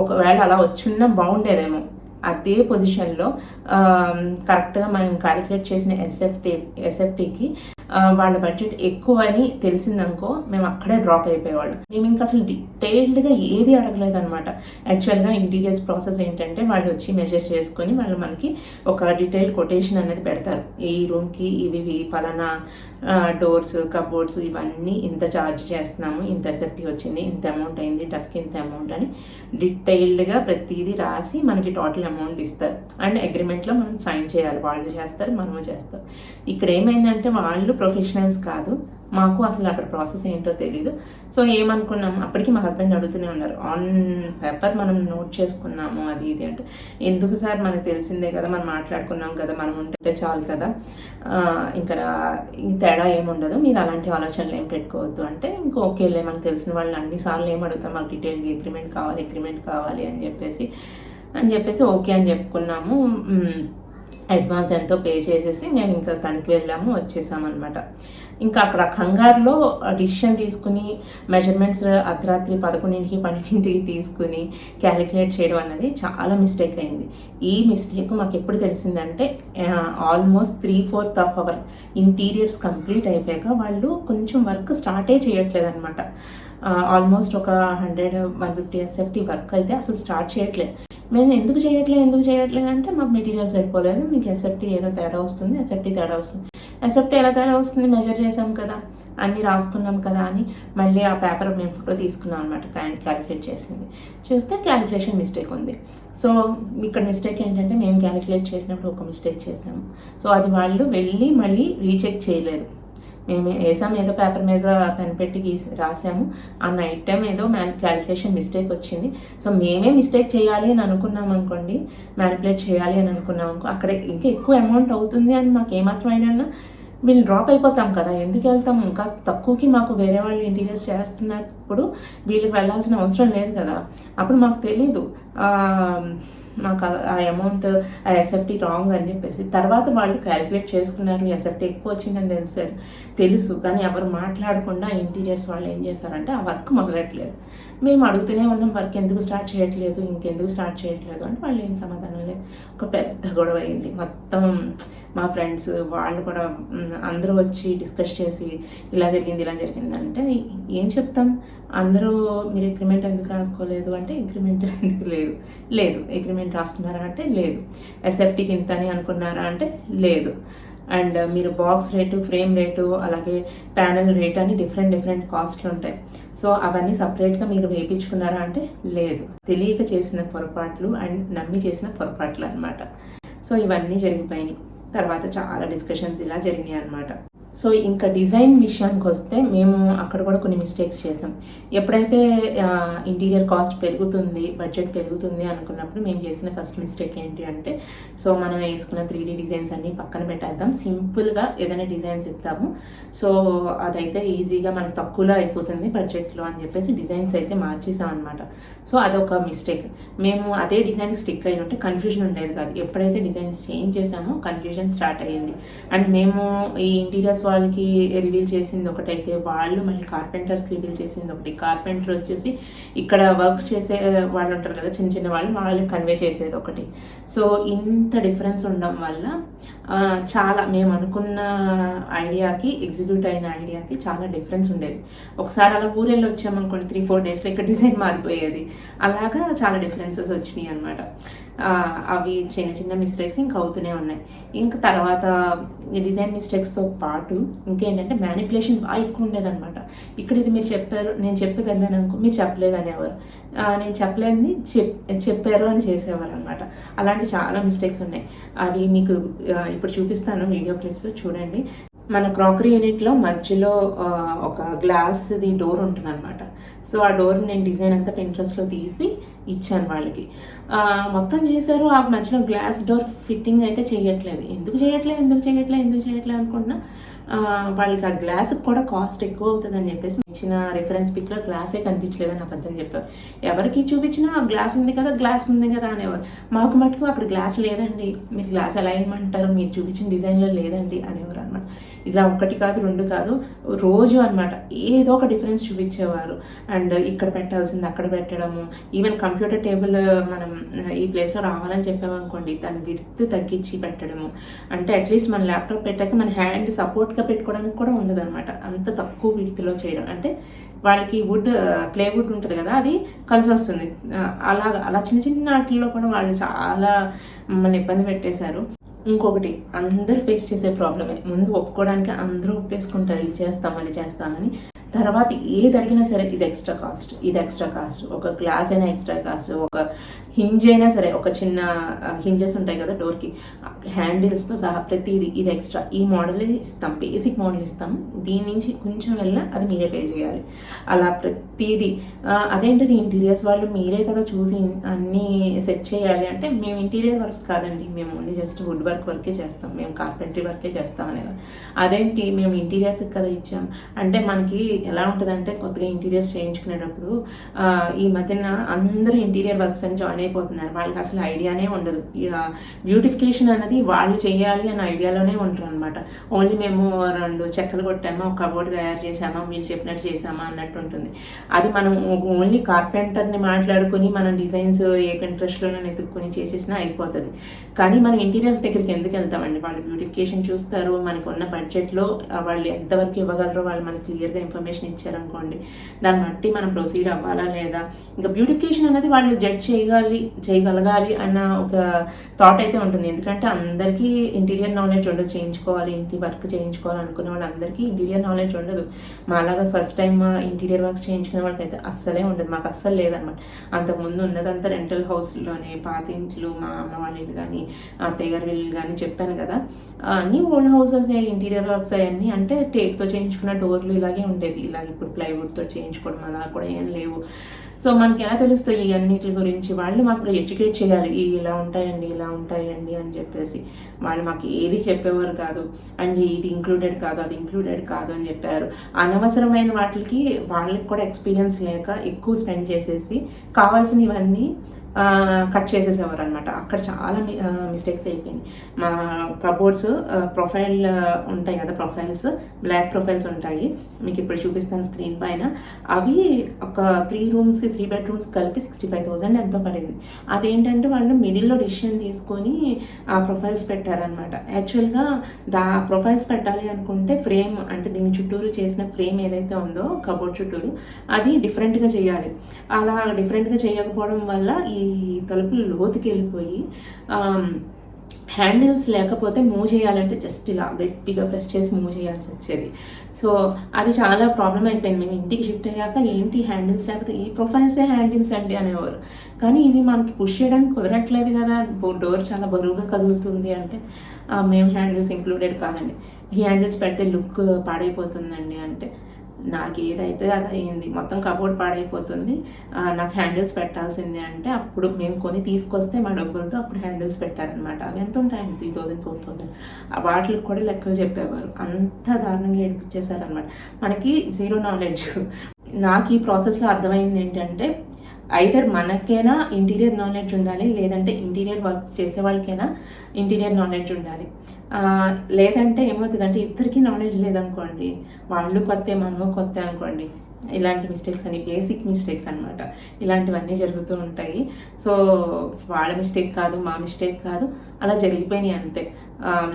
ఒకవేళ అలా వచ్చిన్నా బాగుండేదేమో. అదే పొజిషన్లో కరెక్ట్గా మనం క్యాలిక్యులేట్ చేసిన ఎస్ఎఫ్టీ ఎస్ఎఫ్టీకి వాళ్ళ బడ్జెట్ ఎక్కువ అని తెలిసిందనుకో మేము అక్కడే డ్రాప్ అయిపోయేవాళ్ళం. మేము ఇంకా అసలు డీటెయిల్డ్గా ఏది అడగలేదు అనమాట యాక్చువల్గా ఇంటీరియర్స్ ప్రాసెస్ ఏంటంటే వాళ్ళు వచ్చి మెజర్ చేసుకొని వాళ్ళు మనకి ఒక డీటెయిల్ కొటేషన్ అనేది పెడతారు. ఈ రూమ్కి ఇవి ఇవి పలానా డోర్స్ కబోర్డ్స్ ఇవన్నీ ఇంత ఛార్జ్ చేస్తున్నాము ఇంత సేఫ్టీ వచ్చింది ఇంత అమౌంట్ అయింది డస్క్ ఇంత అమౌంట్ అని డీటెయిల్డ్గా ప్రతిదీ రాసి మనకి టోటల్ అమౌంట్ ఇస్తారు. అండ్ అగ్రిమెంట్లో మనం సైన్ చేయాలి. వాళ్ళు చేస్తారు మనము చేస్తాం. ఇక్కడ ఏమైందంటే వాళ్ళు ప్రొఫెషనల్స్ కాదు. మాకు అసలు అక్కడ ప్రాసెస్ ఏంటో తెలీదు. సో ఏమనుకున్నాం అప్పటికి మా హస్బెండ్ అడుగుతూనే ఉన్నారు. ఆన్ పేపర్ మనం నోట్ చేసుకున్నాము అది ఇది అంటే. ఎందుకు సార్? మనకు తెలిసిందే కదా. మనం మాట్లాడుకున్నాం కదా. మనం ఉంటే చాలు కదా. ఇంకా తేడా ఏముండదు. మీరు అలాంటి ఆలోచనలు ఏం పెట్టుకోవద్దు అంటే ఇంకా ఓకేలే. మనకు తెలిసిన వాళ్ళని అన్నిసార్లు ఏం అడుగుతాం? మాకు డీటెయిల్గా అగ్రిమెంట్ కావాలి అగ్రిమెంట్ కావాలి అని చెప్పేసి. అని చెప్పేసి ఓకే అని చెప్పుకున్నాము. అడ్వాన్స్ ఎంతో పే చేసేసి మేము ఇంకా తనకి వెళ్ళాము వచ్చేసామన్నమాట ఇంకా అక్కడ కంగారులో డిసిషన్ తీసుకుని మెజర్మెంట్స్ అర్ధరాత్రి పదకొండింటికి పన్నెండింటికి తీసుకుని క్యాలిక్యులేట్ చేయడం అన్నది చాలా మిస్టేక్ అయింది. ఈ మిస్టేక్ మాకు ఎప్పుడు తెలిసిందంటే almost three fourth of our interiors complete అయిపోయాక వాళ్ళు కొంచెం వర్క్ స్టార్టే చేయట్లేదు అనమాట ఆల్మోస్ట్ ఒక hundred one fifty SFT work అయితే అసలు స్టార్ట్ చేయట్లేదు. మేము ఎందుకు చేయట్లేదు ఎందుకు చేయట్లేదు అంటే మాకు మెటీరియల్స్ సరిపోలేదు. మీకు ఎస్ఎఫ్టీ ఏదో తేడా వస్తుంది ఎస్ఎఫ్టీ తేడా వస్తుంది. ఎస్ఎఫ్టీ ఎలా తేడా వస్తుంది? మెజర్ చేసాం కదా అన్నీ రాసుకున్నాం కదా అని మళ్ళీ ఆ పేపర్ మేము ఫోటో తీసుకున్నాం అనమాట క్లయింట్ క్యాలిక్యులేట్ చేసింది. చూస్తే క్యాలిక్యులేషన్ మిస్టేక్ ఉంది. సో ఇక్కడ మిస్టేక్ ఏంటంటే మేము క్యాలిక్యులేట్ చేసినప్పుడు ఒక మిస్టేక్ చేసాము. సో అది వాళ్ళు వెళ్ళి మళ్ళీ రీచెక్ చేయలేదు. మేము వేసాము ఏదో పేపర్ మీద పెన్ పెట్టి గీసి రాసాము ఆ నైట్ టైం ఏదో మ్యాన్ క్యాలిక్యులేషన్ మిస్టేక్ వచ్చింది. సో మేమే మిస్టేక్ చేయాలి అని అనుకున్నాం అనుకోండి మ్యానిపులేట్ చేయాలి అని అనుకున్నాం అనుకో అక్కడ ఇంకా ఎక్కువ అమౌంట్ అవుతుంది అని మాకు ఏమాత్రం అయినా వీళ్ళు డ్రాప్ అయిపోతాం కదా ఎందుకు వెళ్తాం? ఇంకా తక్కువకి మాకు వేరే వాళ్ళు ఇంటీరియర్స్ చేస్తున్నప్పుడు వీళ్ళకి వెళ్ళాల్సిన అవసరం లేదు కదా. అప్పుడు మాకు తెలీదు నాకు ఆ అమౌంట్ ఆ ఎస్ఎఫ్టీ రాంగ్ అని చెప్పేసి. తర్వాత వాళ్ళు క్యాలిక్యులేట్ చేసుకున్నారు ఎస్ఎఫ్టీ ఎక్కువ వచ్చిందని తెలుసారు తెలుసు కానీ ఎవరు మాట్లాడకుండా ఇంటీరియర్స్ వాళ్ళు ఏం చేస్తారంటే ఆ వర్క్ మొదలట్లేదు మేము అడుగుతూనే ఉన్నాం వర్క్ ఎందుకు స్టార్ట్ చేయట్లేదు? ఇంకెందుకు స్టార్ట్ చేయట్లేదు? అంటే వాళ్ళు ఏం సమాధానం లేదు. ఒక పెద్ద గొడవ అయింది. మొత్తం మా ఫ్రెండ్స్ వాళ్ళు కూడా అందరూ వచ్చి డిస్కస్ చేసి ఇలా జరిగింది ఇలా జరిగింది అంటే ఏం చెప్తాం? అందరూ మీరు అగ్రిమెంట్ ఎందుకు రాసుకోలేదు? అంటే అగ్రిమెంట్ ఎందుకు లేదు? లేదు. అగ్రిమెంట్ రాసుకున్నారా అంటే లేదు. ఎస్ఎఫ్టీకి ఇంత అని అనుకున్నారా? అంటే లేదు. అండ్ మీరు బాక్స్ రేటు ఫ్రేమ్ రేటు అలాగే ప్యానల్ రేట్ అని డిఫరెంట్ డిఫరెంట్ కాస్ట్లు ఉంటాయి. సో అవన్నీ సపరేట్గా మీరు వేయించుకున్నారా? అంటే లేదు. తెలియక చేసిన పొరపాట్లు అండ్ నమ్మి చేసిన పొరపాట్లు అనమాట సో ఇవన్నీ జరిగిపోయినాయి. తర్వాత చాలా డిస్కషన్స్ ఇలా జరిగినాయి అనమాట సో ఇంకా డిజైన్ విషయానికి వస్తే మేము అక్కడ కూడా కొన్ని మిస్టేక్స్ చేసాం. ఎప్పుడైతే ఇంటీరియర్ కాస్ట్ పెరుగుతుంది బడ్జెట్ పెరుగుతుంది అనుకున్నప్పుడు మేము చేసిన ఫస్ట్ మిస్టేక్ ఏంటి అంటే సో మనం వేసుకున్న త్రీ డీ డిజైన్స్ అన్నీ పక్కన పెట్టేద్దాం. సింపుల్గా ఏదైనా డిజైన్స్ ఇస్తాము సో అదైతే ఈజీగా మనకు తక్కువలో అయిపోతుంది బడ్జెట్లో అని చెప్పేసి డిజైన్స్ అయితే మార్చేసాం అనమాట సో అదొక మిస్టేక్ మేము అదే డిజైన్ స్టిక్ అయి ఉంటే కన్ఫ్యూజన్ ఉండేది కాదు. ఎప్పుడైతే డిజైన్స్ చేంజ్ చేసామో కన్ఫ్యూజన్ స్టార్ట్ అయ్యింది. అండ్ మేము ఈ ఇంటీరియర్స్ వాళ్ళకి రివీల్ చేసింది ఒకటైతే వాళ్ళు మళ్ళీ కార్పెంటర్స్కి రివీల్ చేసింది ఒకటి. కార్పెంటర్ వచ్చేసి ఇక్కడ వర్క్స్ చేసే వాళ్ళు ఉంటారు కదా చిన్న చిన్న వాళ్ళు వాళ్ళకి కన్వే చేసేది ఒకటి. సో ఇంత డిఫరెన్స్ ఉండడం వల్ల చాలా మేము అనుకున్న ఐడియాకి ఎగ్జిక్యూట్ అయిన ఐడియాకి చాలా డిఫరెన్స్ ఉండేది. ఒకసారి అలా ఊరెళ్ళి వచ్చామనుకోండి త్రీ ఫోర్ డేస్లో ఇక్కడ డిజైన్ మారిపోయేది. అలాగా చాలా డిఫరెన్స్ డిఫరెన్సెస్ వచ్చినాయి అనమాట అవి చిన్న చిన్న మిస్టేక్స్ ఇంకా అవుతూనే ఉన్నాయి. ఇంకా తర్వాత డిజైన్ మిస్టేక్స్తో పాటు ఇంకేంటంటే మ్యానిపులేషన్ బాగా ఎక్కువ ఉండేదన్నమాట. ఇక్కడ ఇది మీరు చెప్పారు నేను చెప్పి వెళ్ళాను అనుకో మీరు చెప్పలేదు అనేవారు. నేను చెప్పలేని చెప్ చెప్పారు అని చేసేవారు అనమాట అలాంటి చాలా మిస్టేక్స్ ఉన్నాయి. అవి మీకు ఇప్పుడు చూపిస్తాను వీడియో క్లిప్స్ చూడండి. మన క్రాకరీ యూనిట్లో మధ్యలో ఒక గ్లాస్ది డోర్ ఉంటుంది అనమాట సో ఆ డోర్ నేను డిజైన్ అంతా ఇంట్రెస్ట్లో తీసి ఇచ్చాను వాళ్ళకి. మొత్తం చేశారు ఆ మధ్యలో గ్లాస్ డోర్ ఫిట్టింగ్ అయితే చేయట్లేదు. ఎందుకు చేయట్లేదు ఎందుకు చేయట్లేదు ఎందుకు చేయట్లేదు అనుకున్నా వాళ్ళకి ఆ గ్లాస్ కూడా కాస్ట్ ఎక్కువ అవుతుంది అని చెప్పేసి ఇచ్చిన రిఫరెన్స్ పిక్లో గ్లాసే కనిపించలేదు అని అబద్ధం చెప్పారు. ఎవరికి చూపించినా ఆ గ్లాస్ ఉంది కదా గ్లాస్ ఉంది కదా అనేవారు. మాకు మటుకు అక్కడ గ్లాస్ లేదండి. మీరు గ్లాస్ ఎలా ఇవ్వమంటారు? మీరు చూపించిన డిజైన్లో లేదండి అనేవారు అనమాట ఇలా ఒకటి కాదు రెండు కాదు రోజు అనమాట ఏదో ఒక డిఫరెన్స్ చూపించేవారు. అండ్ ఇక్కడ పెట్టాల్సింది అక్కడ పెట్టడము. ఈవెన్ కంప్యూటర్ టేబుల్ మనం ఈ ప్లేస్లో రావాలని చెప్పామనుకోండి దాని విడ్త్ తగ్గించి పెట్టడము. అంటే అట్లీస్ట్ మన ల్యాప్టాప్ పెట్టాక మన హ్యాండ్ సపోర్ట్గా పెట్టుకోవడానికి కూడా ఉండదు అనమాట అంత తక్కువ విడుతులో చేయడం. అంటే వాళ్ళకి వుడ్ ప్లేవుడ్ ఉంటుంది కదా అది కలిసి వస్తుంది. అలా అలా చిన్న చిన్న వాటిల్లో కూడా వాళ్ళు చాలా మమ్మల్ని ఇబ్బంది పెట్టేశారు. ఇంకొకటి అందరూ ఫేస్ చేసే ప్రాబ్లమే ముందు ఒప్పుకోవడానికి అందరూ ఒప్పేసుకుంటారు ఇది చేస్తాం చేస్తామని తర్వాత ఏది అడిగినా సరే ఇది ఎక్స్ట్రా కాస్ట్ ఇది ఎక్స్ట్రా కాస్ట్ ఒక గ్లాస్ అయినా ఎక్స్ట్రా కాస్ట్ ఒక హింజ్ అయినా సరే ఒక చిన్న హింజెస్ ఉంటాయి కదా డోర్కి హ్యాండిల్స్తో సహా ప్రతిది ఇది ఎక్స్ట్రా ఈ మోడల్ ఇస్తాం బేసిక్ మోడల్ ఇస్తాం. దీని నుంచి కొంచెం వెళ్ళినా అది మీరే పే చేయాలి. అలా ప్రతిదీ అదేంటిది ఇంటీరియర్స్ వాళ్ళు మీరే కదా చూసి అన్నీ సెట్ చేయాలి అంటే మేము ఇంటీరియర్ వర్క్స్ కాదండి. మేము ఓన్లీ జస్ట్ వుడ్ వర్క్ వర్కే చేస్తాం. మేము కార్పెంటరీ వర్కే చేస్తాం అనేది అదేంటి? మేము ఇంటీరియర్స్ కదా ఇచ్చాం. అంటే మనకి ఎలా ఉంటుందంటే కొత్తగా ఇంటీరియర్స్ చేయించుకునేటప్పుడు ఈ మధ్యన అందరూ ఇంటీరియర్ వర్క్స్ అని జాయిన్ అయిపోతున్నారు. వాళ్ళకి అసలు ఐడియానే ఉండదు. బ్యూటిఫికేషన్ అనేది వాళ్ళు చేయాలి అనే ఐడియాలోనే ఉంటారు అనమాట ఓన్లీ మేము రెండు చెక్కలు కొట్టామా ఒక కబోర్డ్ తయారు చేసామా మీరు చెప్పినట్టు చేసామా అన్నట్టు ఉంటుంది. అది మనం ఓన్లీ కార్పెంటర్ని మాట్లాడుకుని మనం డిజైన్స్ ఏ ఇంట్రెస్ట్లోనే వెతుక్కుని చేసేసినా అయిపోతుంది. కానీ మనం ఇంటీరియర్స్ దగ్గరికి ఎందుకు వెళ్తామండి? వాళ్ళు బ్యూటిఫికేషన్ చూస్తారు మనకు ఉన్న బడ్జెట్లో వాళ్ళు ఎంతవరకు ఇవ్వగలరో వాళ్ళు మనకి క్లియర్గా ఇన్ఫర్మేషన్ ఇచ్చారనుకోండి దాన్ని బట్టి మనం ప్రొసీడ్ అవ్వాలా లేదా? ఇంకా బ్యూటిఫికేషన్ అనేది వాళ్ళు జడ్జ్ చేయగాలి చేయగలగాలి అన్న ఒక థాట్ అయితే ఉంటుంది. ఎందుకంటే అందరికీ ఇంటీరియర్ నాలెడ్జ్ ఉండదు. చేయించుకోవాలి ఇంటి వర్క్ చేయించుకోవాలి అనుకునే వాళ్ళందరికీ ఇంటీరియర్ నాలెడ్జ్ ఉండదు. మాలాగా ఫస్ట్ టైం ఇంటీరియర్ వర్క్స్ చేయించుకునే వాళ్ళకైతే అస్సలే ఉండదు. మాకు అస్సలు లేదనమాట. అంతకుముందు ఉన్నదంతా రెంటల్ హౌస్లోనే పాతింట్లు మా అమ్మ వాళ్ళ ఇల్లు కానీ అత్తయ్య గారి ఇల్లు కానీ చెప్పాను కదా. అన్నీ ఓల్డ్ హౌసెస్ ఇంటీరియర్ వర్క్స్ అవన్నీ అంటే టేక్తో చేయించుకున్న డోర్లు ఇలాగే ఉండేవి. ఇలా ఇప్పుడు ప్లైవుడ్తో చేయించుకోవడం అలా కూడా ఏం లేవు. సో మనకి ఎలా తెలుస్తాయి ఇవన్నిటి గురించి? వాళ్ళు మాకు ఎడ్యుకేట్ చేయాలి. ఇలా ఉంటాయండి ఇలా ఉంటాయండి అని చెప్పేసి. వాళ్ళు మాకు ఏది చెప్పేవారు కాదు. అండ్ ఇది ఇంక్లూడెడ్ కాదు అది ఇంక్లూడెడ్ కాదు అని చెప్పారు. అనవసరమైన వాటికి వాళ్ళకి కూడా ఎక్స్పీరియన్స్ లేక ఎక్కువ స్పెండ్ చేసేసి కావాల్సినవన్నీ కట్ చేసేసేవారు అనమాట అక్కడ చాలా మిస్టేక్స్ అయిపోయింది మా కబోర్డ్స్ ప్రొఫైల్ ఉంటాయి కదా ప్రొఫైల్స్ బ్లాక్ ప్రొఫైల్స్ ఉంటాయి. మీకు ఇప్పుడు చూపిస్తాను స్క్రీన్ పైన. అవి ఒక త్రీ రూమ్స్ త్రీ బెడ్రూమ్స్ కలిపి సిక్స్టీ ఫైవ్ థౌసండ్ ఎంతో పడింది. అదేంటంటే వాళ్ళు మిడిల్లో డిసిషన్ తీసుకొని ఆ ప్రొఫైల్స్ పెట్టారనమాట యాక్చువల్గా దా ప్రొఫైల్స్ పెట్టాలి అనుకుంటే ఫ్రేమ్ అంటే దీని చుట్టూరు చేసిన ఫ్రేమ్ ఏదైతే ఉందో కబోర్డ్ చుట్టూరు అది డిఫరెంట్గా చేయాలి. అలా డిఫరెంట్గా చేయకపోవడం వల్ల ఈ తలుపులు లోతుకి వెళ్ళిపోయి హ్యాండిల్స్ లేకపోతే మూవ్ చేయాలంటే జస్ట్ ఇలా గట్టిగా ప్రెస్ చేసి మూవ్ చేయాల్సి వచ్చేది. సో అది చాలా ప్రాబ్లం అయిపోయింది. మేము ఇంటికి షిఫ్ట్ అయ్యాక ఏంటి హ్యాండిల్స్ లేకపోతే ఈ ప్రొఫైల్సే హ్యాండిల్స్ అండి అనేవారు. కానీ ఇవి మనకి పుష్ చేయడానికి కుదరట్లేదు కదా. డోర్ చాలా బరువుగా కదులుతుంది అంటే మేము హ్యాండిల్స్ ఇంక్లూడెడ్ కాదండి. ఈ హ్యాండిల్స్ పెడితే లుక్ పాడైపోతుందండి అంటే. నాకు ఏదైతే అది అయింది మొత్తం కబోర్డ్ పాడైపోతుంది నాకు హ్యాండిల్స్ పెట్టాల్సిందే అంటే అప్పుడు మేము కొని తీసుకొస్తే మా డబ్బులతో అప్పుడు హ్యాండిల్స్ పెట్టారనమాట అవి ఎంత ఉంటాయండి? త్రీ థౌజండ్ ఫోర్ థౌజండ్ వాటికి కూడా లెక్కలు చెప్పేవారు. అంత దారుణంగా ఏడిపించేశారనమాట మనకి జీరో నాలెడ్జ్. నాకు ఈ ప్రాసెస్లో అర్థమైంది ఏంటంటే ఐదర్ మనకైనా ఇంటీరియర్ నాలెడ్జ్ ఉండాలి లేదంటే ఇంటీరియర్ వర్క్ చేసే వాళ్ళకైనా ఇంటీరియర్ నాలెడ్జ్ ఉండాలి. లేదంటే ఏమవుతుందంటే ఇద్దరికీ నాలెడ్జ్ లేదనుకోండి. వాళ్ళు కొత్త మనము కొత్త అనుకోండి. ఇలాంటి మిస్టేక్స్ అని బేసిక్ మిస్టేక్స్ అనమాట ఇలాంటివన్నీ జరుగుతూ ఉంటాయి. సో వాళ్ళ మిస్టేక్ కాదు మా మిస్టేక్ కాదు అలా జరిగిపోయినాయి అంతే.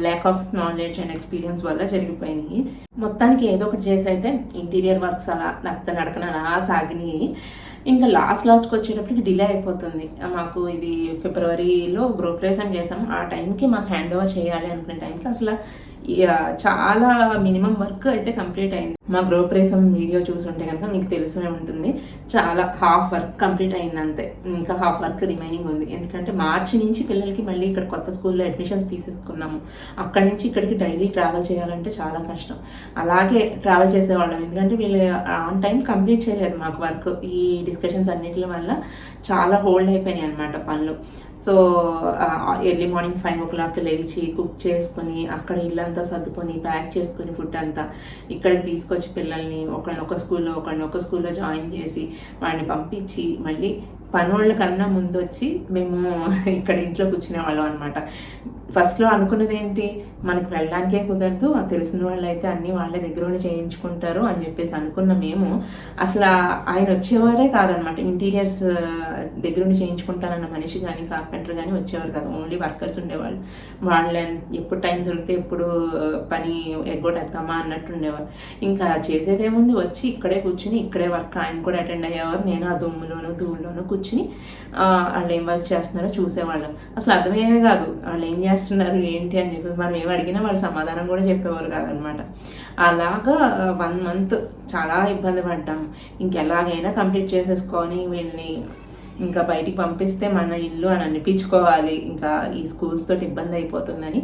Lack of knowledge and experience వల్ల జరిగిపోయినాయి. మొత్తానికి ఏదో ఒకటి చేసి అయితే ఇంటీరియర్ వర్క్స్ అలా నత్త నడకన అలా సాగినాయి. ఇంకా లాస్ట్ లాస్ట్కి వచ్చేటప్పటికి డిలే అయిపోతుంది. మాకు ఇది ఫిబ్రవరిలో గృహప్రవేశం చేసాం ఆ టైంకి మాకు హ్యాండ్ ఓవర్ చేయాలి అనుకునే టైంకి అసలు చాలా మినిమం వర్క్ అయితే కంప్లీట్ అయింది. మా గృహప్రవేశం వీడియో చూసుంటే కనుక మీకు తెలిసే ఉంటుంది. చాలా హాఫ్ వర్క్ కంప్లీట్ అయింది అంతే. ఇంకా హాఫ్ వర్క్ రిమైనింగ్ ఉంది. ఎందుకంటే మార్చి నుంచి పిల్లలకి మళ్ళీ ఇక్కడ కొత్త స్కూల్లో అడ్మిషన్స్ తీసేసుకున్నాము. అక్కడి నుంచి ఇక్కడికి డైలీ ట్రావెల్ చేయాలంటే చాలా కష్టం. అలాగే ట్రావెల్ చేసేవాళ్ళం. ఎందుకంటే వీళ్ళు ఆన్ టైం కంప్లీట్ చేయలేదు మాకు వర్క్ ఈ డిస్కషన్స్ అన్నిటి వల్ల చాలా హోల్డ్ అయిపోయినాయి అనమాట పనులు. So early morning five o'clock లేచి కుక్ చేసుకొని అక్కడ ఇల్లంతా సర్దుకొని ప్యాక్ చేసుకొని ఫుడ్ అంతా ఇక్కడికి తీసుకొచ్చి పిల్లల్ని ఒకరిని ఒక స్కూల్లో ఒకరిని ఒక స్కూల్లో జాయిన్ చేసి వాడిని పంపించి మళ్ళీ పనోళ్ళ కన్నా ముందు వచ్చి మేము ఇక్కడ ఇంట్లో కూర్చునే వాళ్ళం అనమాట ఫస్ట్లో అనుకున్నది ఏంటి మనకు వెళ్ళడానికే కుదరదు ఆ తెలిసిన వాళ్ళు అయితే అన్ని వాళ్ళ దగ్గర ఉండి చేయించుకుంటారు అని చెప్పేసి అనుకున్న మేము. అసలు ఆయన వచ్చేవారే కాదనమాట. ఇంటీరియర్స్ దగ్గర ఉండి చేయించుకుంటానన్న మనిషి కానీ కార్పెంటర్ కానీ వచ్చేవారు కాదు. ఓన్లీ వర్కర్స్ ఉండేవాళ్ళు. వాళ్ళ ఎప్పుడు టైం దొరికితే ఎప్పుడు పని ఎగ్గొట్టేస్తామా అన్నట్టు ఉండేవారు. ఇంకా చేసేదేముంది? వచ్చి ఇక్కడే కూర్చుని ఇక్కడే వర్క్ ఆయన కూడా అటెండ్ అయ్యేవారు. నేను ఆ దుమ్ములోను ధూళిలోను కూర్చుని వాళ్ళు ఏం వర్క్ చేస్తున్నారో చూసేవాళ్ళం. అసలు అర్థమయ్యేదే కాదు. వాళ్ళు ఏం చేస్తారు చేస్తున్నారు ఏంటి అని చెప్పి మనం ఏం అడిగినా వాళ్ళు సమాధానం కూడా చెప్పేవారు కాదనమాట. అలాగా వన్ మంత్ చాలా ఇబ్బంది పడ్డాం. ఇంకెలాగైనా కంప్లీట్ చేసేసుకొని వీళ్ళని ఇంకా బయటికి పంపిస్తే మన ఇల్లు అని అనిపించుకోవాలి. ఇంకా ఈ స్కూల్స్ తోటి ఇబ్బంది అయిపోతుందని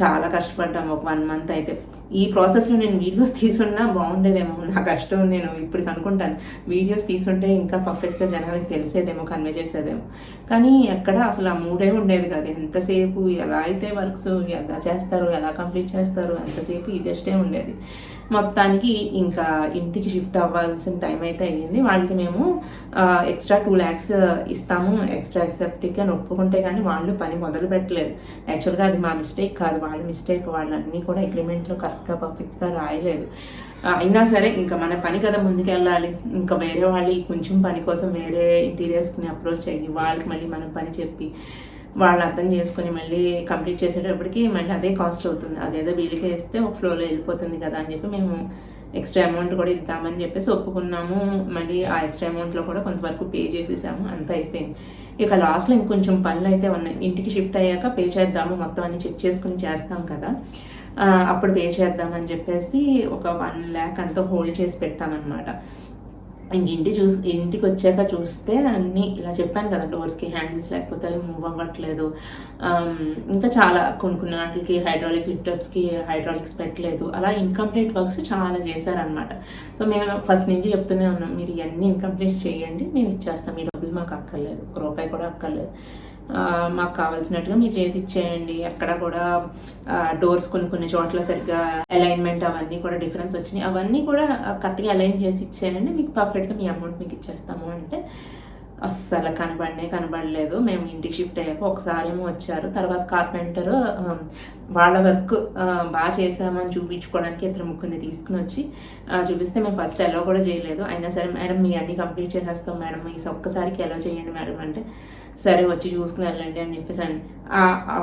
చాలా కష్టపడ్డాము ఒక వన్ మంత్ అయితే. ఈ ప్రాసెస్లో నేను వీడియోస్ తీసున్నా బాగుండేదేమో నా కష్టం నేను ఇప్పుడు అనుకుంటాను. వీడియోస్ తీసుంటే ఇంకా పర్ఫెక్ట్గా జనాలకు తెలిసేదేమో కన్వే చేసేదేమో. కానీ ఎక్కడ అసలు ఆ మూడే ఉండేది కాదు. ఎంతసేపు ఎలా అయితే వర్క్స్ ఎలా చేస్తారు ఎలా కంప్లీట్ చేస్తారు ఎంతసేపు ఇదస్టే ఉండేది. మొత్తానికి ఇంకా ఇంటికి షిఫ్ట్ అవ్వాల్సిన టైం అయితే అయ్యింది. వాళ్ళకి మేము ఎక్స్ట్రా టూ ల్యాక్స్ ఇస్తాము. ఎక్స్ట్రా ఎక్సెప్టిక్ అని ఒప్పుకుంటే కానీ వాళ్ళు పని మొదలు పెట్టలేదు. యాక్చువల్గా అది మా మిస్టేక్ కాదు. వాళ్ళ మిస్టేక్ వాళ్ళన్నీ కూడా అగ్రిమెంట్లో కరెక్ట్గా పర్ఫెక్ట్గా రాయలేదు. అయినా సరే ఇంకా మన పని కదా ముందుకెళ్ళాలి. ఇంకా వేరే వాళ్ళు కొంచెం పని కోసం వేరే ఇంటీరియర్స్ని అప్రోచ్ అయ్యి వాళ్ళకి మళ్ళీ మనం పని చెప్పి వాళ్ళు అర్థం చేసుకొని మళ్ళీ కంప్లీట్ చేసేటప్పటికి మళ్ళీ అదే కాస్ట్ అవుతుంది. అదేదో వీళ్ళకే ఇస్తే ఒక ఫ్లోలో వెళ్ళిపోతుంది కదా అని చెప్పి మేము ఎక్స్ట్రా అమౌంట్ కూడా ఇద్దామని చెప్పేసి ఒప్పుకున్నాము. మళ్ళీ ఆ ఎక్స్ట్రా అమౌంట్లో కూడా కొంతవరకు పే చేసేసాము. అంత అయిపోయింది. ఇక లాస్ట్లో ఇంకొంచెం పనులు అయితే ఉన్నాయి. ఇంటికి షిఫ్ట్ అయ్యాక పే చేద్దాము మొత్తం అన్ని చెక్ చేసుకుని చేస్తాం కదా. అప్పుడు పే చేద్దామని చెప్పేసి ఒక వన్ ల్యాక్ అంతా హోల్డ్ చేసి పెట్టామన్నమాట. ఇంటి చూసి ఇంటికి వచ్చాక చూస్తే అన్నీ ఇలా చెప్పాను కదా డోర్స్కి హ్యాండిల్స్ లేకపోతే మూవ్ అవ్వట్లేదు ఇంకా చాలా కొన్ని కొన్ని వాటికి హైడ్రాలిక్ లిఫ్టప్స్కి హైడ్రాలిక్స్ పెట్టలేదు. అలా ఇన్కంప్లీట్ వర్క్స్ చాలా చేశారనమాట సో మేము ఫస్ట్ నుంచి చెప్తూనే ఉన్నాం మీరు ఇవన్నీ ఇన్కంప్లీట్స్ చేయండి మేము ఇచ్చేస్తాం. మీ డబ్బులు మాకు అక్కర్లేదు. ఒక రూపాయి కూడా అక్కర్లేదు. మాకు కావాల్సినట్టుగా మీరు చేసి ఇచ్చేయండి. అక్కడ కూడా డోర్స్ కొన్ని కొన్ని చోట్ల సరిగ్గా అలైన్మెంట్ అవన్నీ కూడా డిఫరెన్స్ వచ్చినాయి. అవన్నీ కూడా కరెక్ట్గా అలైన్ చేసి ఇచ్చేయండి. మీకు పర్ఫెక్ట్గా మీ అమౌంట్ మీకు ఇచ్చేస్తాము అంటే అస్సలు కనబడినే కనబడలేదు. మేము ఇంటికి షిఫ్ట్ అయ్యాక ఒకసారి ఏమో వచ్చారు. తర్వాత కార్పెంటర్ వాళ్ళ వర్క్ బాగా చేసామని చూపించుకోవడానికి ఇద్దరు ముగ్గురిని తీసుకుని వచ్చి చూపిస్తే మేము ఫస్ట్ ఎలా కూడా చేయలేదు. అయినా సరే మేడం మీ అన్ని కంప్లీట్ చేసేస్తాం మేడం. మీ ఒక్కసారికి ఎలా చేయండి మేడం అంటే సరే వచ్చి చూసుకుని వెళ్ళండి అని చెప్పేసి అని.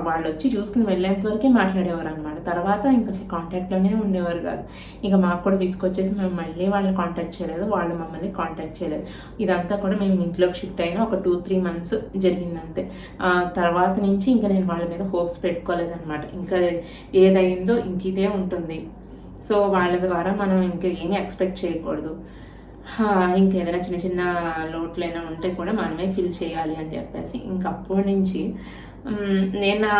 వాళ్ళు వచ్చి చూసుకుని వెళ్ళేంత వరకే మాట్లాడేవారు అనమాట తర్వాత ఇంకా అసలు కాంటాక్ట్లోనే ఉండేవారు కాదు. ఇంకా మాకు కూడా తీసుకొచ్చేసి మేము మళ్ళీ వాళ్ళని కాంటాక్ట్ చేయలేదు. వాళ్ళు మమ్మల్ని కాంటాక్ట్ చేయలేదు. ఇదంతా కూడా మేము ఇంట్లోకి షిఫ్ట్ అయిన ఒక టూ త్రీ మంత్స్ జరిగిందంతే. తర్వాత నుంచి ఇంకా నేను వాళ్ళ మీద హోప్స్ పెట్టుకోలేదన్నమాట. ఇంకా ఏదైందో ఇంక ఇదే ఉంటుంది. సో వాళ్ళ ద్వారా మనం ఇంకా ఏమీ ఎక్స్పెక్ట్ చేయకూడదు. ఇంకేదైనా చిన్న చిన్న లోట్లైనా ఉంటే కూడా మనమే ఫిల్ చేయాలి అని చెప్పేసి ఇంకప్పటి నుంచి నేను నా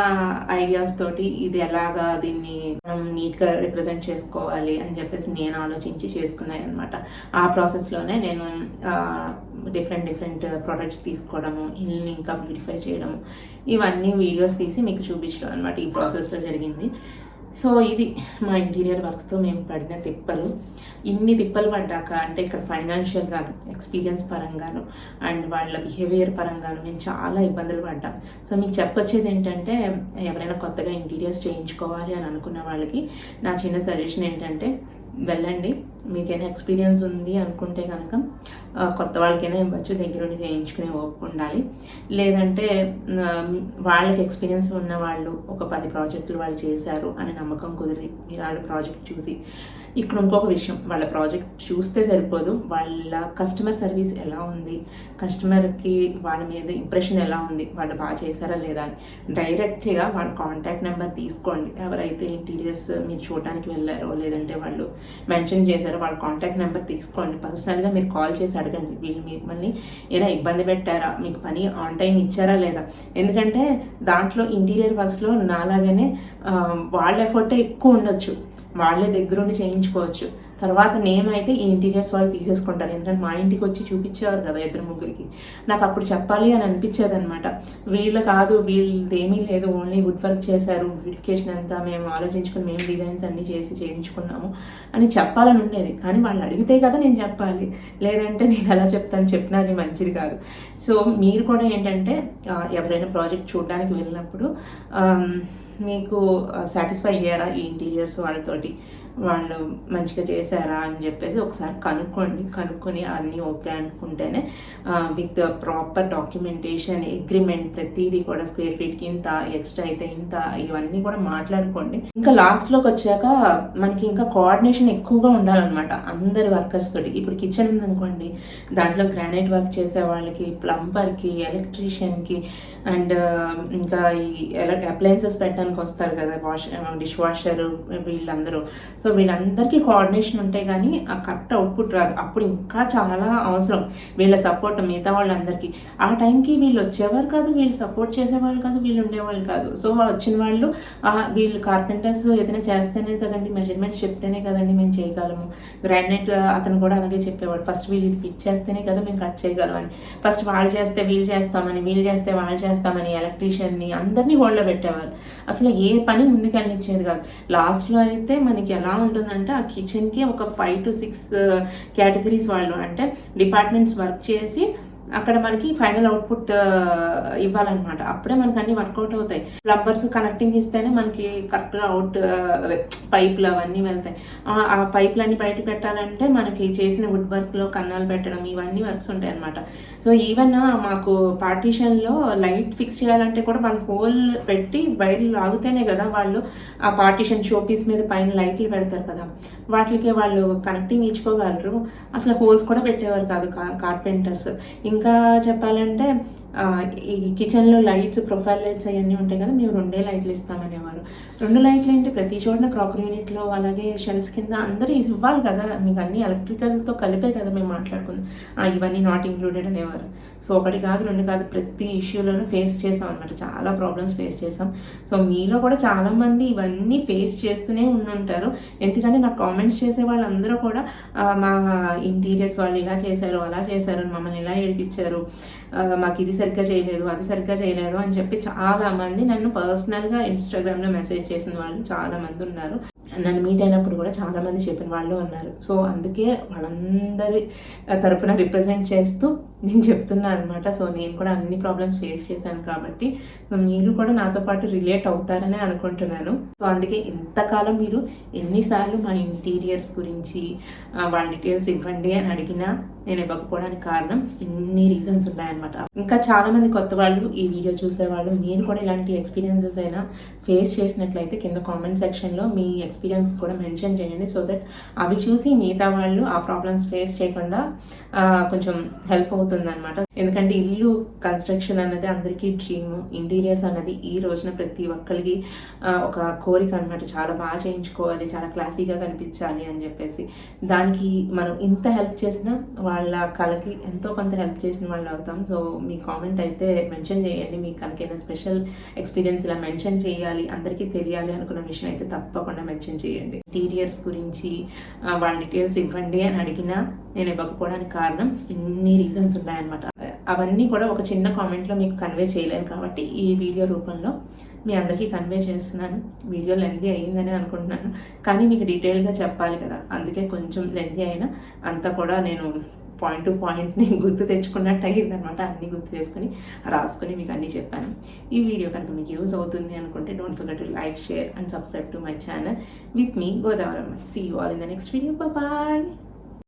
ఐడియాస్ తోటి ఇది ఎలాగా దీన్ని మనం నీట్గా రిప్రజెంట్ చేసుకోవాలి అని చెప్పేసి నేను ఆలోచించి చేసుకున్నాను అనమాట ఆ ప్రాసెస్లోనే నేను డిఫరెంట్ డిఫరెంట్ ప్రొడక్ట్స్ తీసుకోవడము ఇల్ని ఇంకా బ్యూటిఫై చేయడము ఇవన్నీ వీడియోస్ తీసి మీకు చూపించడం అనమాట ఈ ప్రాసెస్లో జరిగింది. సో ఇది మా ఇంటీరియర్ వర్క్స్తో మేము పడిన తిప్పలు. ఇన్ని తిప్పలు పడ్డాక అంటే ఇక్కడ ఫైనాన్షియల్గా ఎక్స్పీరియన్స్ పరంగాను అండ్ వాళ్ళ బిహేవియర్ పరంగాను మేము చాలా ఇబ్బందులు పడ్డాం. సో మీకు చెప్పొచ్చేది ఏంటంటే ఎవరైనా కొత్తగా ఇంటీరియర్స్ చేయించుకోవాలి అని అనుకున్న వాళ్ళకి నా చిన్న సజెషన్ ఏంటంటే వెళ్ళండి. మీకైనా ఎక్స్పీరియన్స్ ఉంది అనుకుంటే కనుక కొత్త వాళ్ళకైనా ఇవ్వచ్చు దగ్గరుండి చేయించుకునే ఓపిక ఉండాలి. లేదంటే వాళ్ళకి ఎక్స్పీరియన్స్ ఉన్న వాళ్ళు ఒక పది ప్రాజెక్టులు వాళ్ళు చేశారు అనే నమ్మకం కుదిరి మీరు వాళ్ళ ప్రాజెక్ట్ చూసి ఇక్కడ ఇంకొక విషయం వాళ్ళ ప్రాజెక్ట్ చూస్తే సరిపోదు. వాళ్ళ కస్టమర్ సర్వీస్ ఎలా ఉంది? కస్టమర్కి వాళ్ళ మీద ఇంప్రెషన్ ఎలా ఉంది? వాళ్ళు బాగా చేశారా లేదా అని. డైరెక్ట్గా వాళ్ళ కాంటాక్ట్ నెంబర్ తీసుకోండి. ఎవరైతే ఇంటీరియర్స్ మీరు చూడడానికి వెళ్ళారో లేదంటే వాళ్ళు మెన్షన్ చేశారో వాళ్ళ కాంటాక్ట్ నెంబర్ తీసుకోండి. పర్సనల్గా మీరు కాల్ చేసి అడగండి. వీళ్ళు మిమ్మల్ని ఏదైనా ఇబ్బంది పెట్టారా? మీకు పని ఆన్ టైం ఇచ్చారా లేదా? ఎందుకంటే దాంట్లో ఇంటీరియర్ వర్క్స్లో నాలాగానే వాళ్ళ ఎఫర్టే ఎక్కువ ఉండొచ్చు. వాళ్ళే దగ్గరుండి చేయించుకోవచ్చు తర్వాత నేనైతే ఈ ఇంటీరియర్స్ వాళ్ళు తీసేసుకుంటారు. ఎందుకంటే మా ఇంటికి వచ్చి చూపించేవారు కదా ఇద్దరు ముగ్గురికి. నాకు అప్పుడు చెప్పాలి అని అనిపించేది అనమాట వీళ్ళు కాదు వీళ్ళది ఏమీ లేదు. ఓన్లీ వుడ్ వర్క్ చేశారు. బ్యూటిఫికేషన్ అంతా మేము ఆలోచించుకుని మేము డిజైన్స్ అన్నీ చేసి చేయించుకున్నాము అని చెప్పాలని ఉండేది. కానీ వాళ్ళు అడిగితే కదా నేను చెప్పాలి. లేదంటే నేను ఎలా చెప్తాను చెప్పినా అది మంచిది కాదు. సో మీరు కూడా ఏంటంటే ఎవరైనా ప్రాజెక్ట్ చూడడానికి వెళ్ళినప్పుడు మీకు సాటిస్ఫై అయ్యారా ఈ ఇంటీరియర్స్ వాళ్ళతోటి? వాళ్ళు మంచిగా చేశారా అని చెప్పేసి ఒకసారి కనుక్కోండి. కనుక్కొని అన్నీ ఓకే అనుకుంటేనే విత్ ప్రాపర్ డాక్యుమెంటేషన్ అగ్రిమెంట్ ప్రతిదీ కూడా స్క్వేర్ ఫీట్కి ఇంత ఎక్స్ట్రా అయితే ఇంత ఇవన్నీ కూడా మాట్లాడుకోండి. ఇంకా లాస్ట్లోకి వచ్చాక మనకి ఇంకా కోఆర్డినేషన్ ఎక్కువగా ఉండాలన్నమాట అందరి వర్కర్స్ తోటి. ఇప్పుడు కిచెన్ ఉందనుకోండి దాంట్లో గ్రానైట్ వర్క్ చేసే వాళ్ళకి ప్లంబర్కి ఎలక్ట్రీషియన్కి అండ్ ఇంకా ఈ అప్లయన్సెస్ పెట్టడానికి వస్తారు కదా వాష్ డిష్ వాషర్ వీళ్ళందరూ. సో వీళ్ళందరికీ కోఆర్డినేషన్ ఉంటే కానీ ఆ కరెక్ట్ అవుట్పుట్ రాదు. అప్పుడు ఇంకా చాలా అవసరం వీళ్ళ సపోర్ట్ మిగతా వాళ్ళందరికీ. ఆ టైంకి వీళ్ళు వచ్చేవారు కాదు వీళ్ళు సపోర్ట్ చేసేవాళ్ళు కాదు వీళ్ళు ఉండేవాళ్ళు కాదు. సో వచ్చిన వాళ్ళు వీళ్ళు కార్పెంటర్స్ ఏదైనా చేస్తేనే కదండి మెజర్మెంట్స్ చెప్తేనే కదండి మేము చేయగలము. గ్రానైట్ అతను కూడా అలాగే చెప్పేవాడు. ఫస్ట్ వీళ్ళు ఇది ఫిట్ చేస్తేనే కదా మేము కట్ చేయగలమని. ఫస్ట్ వాళ్ళు చేస్తే వీళ్ళు చేస్తామని వీళ్ళు చేస్తే వాళ్ళు చేస్తామని ఎలక్ట్రీషియన్ని అందరినీ హోల్డ్లో పెట్టేవారు. అసలు ఏ పని ముందుకెళ్ళనిచ్చేది కాదు. లాస్ట్లో అయితే మనకి ఎలా ఉంటుందంటే ఆ కిచెన్కి ఒక ఫైవ్ టు సిక్స్ కేటగిరీస్ వాళ్ళు అంటే డిపార్ట్మెంట్స్ వర్క్ చేసి అక్కడ మనకి ఫైనల్ అవుట్పుట్ ఇవ్వాలన్నమాట. అప్పుడే మనకి అన్ని వర్కౌట్ అవుతాయి. ప్లంబర్స్ కనెక్టింగ్ ఇస్తేనే మనకి కరెక్ట్గా అవుట్ పైపులు అవన్నీ వెళ్తాయి. ఆ- ఆ పైపులన్నీ బయట పెట్టాలంటే మనకి చేసిన వుడ్ వర్క్లో కన్నాలు పెట్టడం ఇవన్నీ వర్క్స్ ఉంటాయి అనమాట సో ఈవెన్ మాకు పార్టీషన్లో లైట్ ఫిక్స్ చేయాలంటే కూడా వాళ్ళు హోల్ పెట్టి వైర్లు లాగితేనే కదా వాళ్ళు ఆ పార్టీషన్ షోపీస్ మీద పైన లైట్లు పెడతారు కదా. వాటికి వాళ్ళు కనెక్టింగ్ ఇచ్చుకోగలరు అసలు హోల్స్ కూడా పెట్టేవారు కాదు కార్పెంటర్స్. ఇంకా ఇంకా చెప్పాలంటే ఈ కిచెన్లో లైట్స్ ప్రొఫైల్ లైట్స్ అవన్నీ ఉంటాయి కదా మేము రెండే లైట్లు ఇస్తామనేవారు. రెండు లైట్లు ఏంటి? ప్రతి చోటన క్రాకరీ యూనిట్లో అలాగే షెల్స్ కింద అందరూ ఇవ్వాలి కదా మీకు అన్ని ఎలక్ట్రికల్తో కలిపే కదా మేము మాట్లాడుకుందాం ఇవన్నీ నాట్ ఇంక్లూడెడ్ అనేవారు. సో ఒకటి కాదు రెండు కాదు ప్రతి ఇష్యూలోనూ ఫేస్ చేసాం అనమాట చాలా ప్రాబ్లమ్స్ ఫేస్ చేసాం. సో మీలో కూడా చాలామంది ఇవన్నీ ఫేస్ చేస్తూనే ఉండుంటారు. ఎందుకంటే నాకు కామెంట్స్ చేసే వాళ్ళందరూ కూడా మా ఇంటీరియర్స్ వాళ్ళు ఇలా చేశారు అలా చేశారు మమ్మల్ని ఇలా ఏడిపించారు. మాకు ఇది సరిగ్గా చేయలేదు అది సరిగ్గా చేయలేదు అని చెప్పి చాలా మంది నన్ను పర్సనల్గా ఇన్స్టాగ్రామ్లో మెసేజ్ చేసిన వాళ్ళు చాలా మంది ఉన్నారు. నన్ను మీట్ అయినప్పుడు కూడా చాలామంది చెప్పిన వాళ్ళు ఉన్నారు. సో అందుకే వాళ్ళందరి తరపున రిప్రజెంట్ చేస్తూ నేను చెప్తున్నా అనమాట సో నేను కూడా అన్ని ప్రాబ్లమ్స్ ఫేస్ చేశాను కాబట్టి సో మీరు కూడా నాతో పాటు రిలేట్ అవుతారని అనుకుంటున్నాను. సో అందుకే ఇంతకాలం మీరు ఎన్నిసార్లు మా ఇంటీరియర్స్ గురించి వాళ్ళ డీటెయిల్స్ ఇవ్వండి అని అడిగినా నేను ఇవ్వకపోవడానికి కారణం ఇన్ని రీజన్స్ ఉన్నాయన్నమాట. ఇంకా చాలా మంది కొత్త వాళ్ళు ఈ వీడియో చూసేవాళ్ళు మీరు కూడా ఇలాంటి ఎక్స్పీరియన్సెస్ అయినా ఫేస్ చేసినట్లయితే కింద కామెంట్ సెక్షన్లో మీ ఎక్స్పీరియన్స్ కూడా మెన్షన్ చేయండి. సో దట్ అవి చూసి మిగతా వాళ్ళు ఆ ప్రాబ్లమ్స్ ఫేస్ చేయకుండా కొంచెం హెల్ప్ అవుతుంది అనమాట ఎందుకంటే ఇల్లు కన్స్ట్రక్షన్ అన్నది అందరికీ డ్రీమ్ ఇంటీరియర్స్ అన్నది ఈ రోజున ప్రతి ఒక్కరికి ఒక కోరిక అనమాట చాలా బాగా చేయించుకోవాలి చాలా క్లాసీగా కనిపించాలి అని చెప్పేసి. దానికి మనం ఇంత హెల్ప్ చేసినా వాళ్ళ కళకి ఎంతో కొంత హెల్ప్ చేసిన వాళ్ళు అవుతాం. సో మీ కామెంట్ అయితే మెన్షన్ చేయండి. మీకు కనుకైనా స్పెషల్ ఎక్స్పీరియన్స్ ఇలా మెన్షన్ చేయాలి అందరికీ తెలియాలి అనుకున్న విషయం అయితే తప్పకుండా మెన్షన్ చేయండి. ఇంటీరియర్స్ గురించి వాళ్ళ డీటెయిల్స్ ఇవ్వండి అని అడిగినా నేను ఇవ్వకపోవడానికి కారణం ఎన్ని రీజన్స్ ఉన్నాయన్నమాట అవన్నీ కూడా ఒక చిన్న కామెంట్లో మీకు కన్వే చేయలేను కాబట్టి ఈ వీడియో రూపంలో మీ అందరికీ కన్వే చేస్తున్నాను. వీడియో లెంది అయ్యిందని అనుకుంటున్నాను. కానీ మీకు డీటెయిల్గా చెప్పాలి కదా. అందుకే కొంచెం లెంది అయినా అంతా కూడా నేను పాయింట్ టు పాయింట్ నేను గుర్తు తెచ్చుకున్నట్టు అయ్యిందనమాట అన్ని అన్నీ గుర్తు చేసుకుని రాసుకుని మీకు అన్నీ చెప్పాను. ఈ వీడియో కనుక మీకు యూజ్ అవుతుంది అనుకుంటే don't forget to like share and subscribe to my channel with me Godavaramma see you all in the next video bye